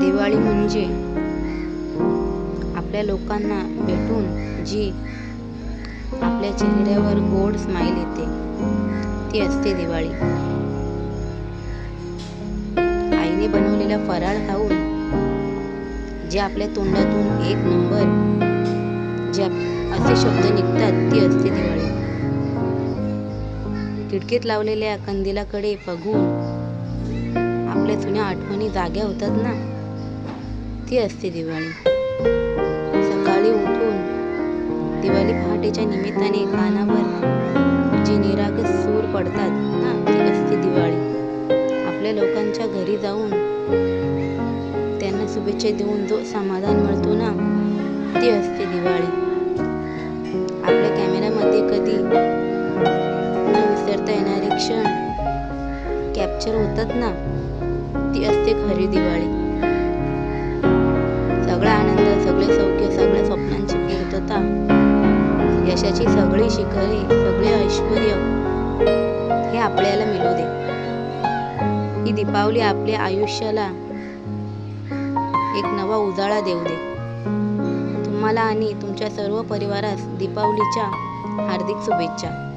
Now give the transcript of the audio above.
दिवाळी म्हणजे आपल्या लोकांना भेटून जी आपल्या चेहऱ्यावर गोड स्माईल येते ती असते दिवाळी. आईने बनवलेला फराळ खाऊन जे आपल्या तोंडातून एक नंबर जे असे शब्द निघतात ती असते दिवाळी. खिडकीत लावलेल्या कंदिलाकडे बघून आपल्या जुन्या आठवणी जाग्या होतात ना? ती असते दिवाळी. सकाळी उठून दिवाळी पहाटेच्या निमित्ताने कानावर जे निरागस सूर पडतात ना ती असते दिवाळी. आपल्या लोकांच्या घरी जाऊन त्यांना शुभेच्छा देऊन जो समाधान मिळतो ना ती असते दिवाळी. आपल्या कॅमेऱ्यामध्ये कधी न विसरता येणारे क्षण कॅप्चर होतात ना ती असते खरी दिवाळी. सगळा आनंद सगळे सौख्य सगळ्या स्वप्नांची पूर्तता यशाची सगळी शिखरे सगळे ऐश्वर हे आपल्याला मिळू दे. ही दीपावली आपल्या आयुष्याला एक नवा उजाळा देऊ दे. तुम्हाला आणि तुमच्या सर्व परिवारास दीपावलीच्या हार्दिक शुभेच्छा.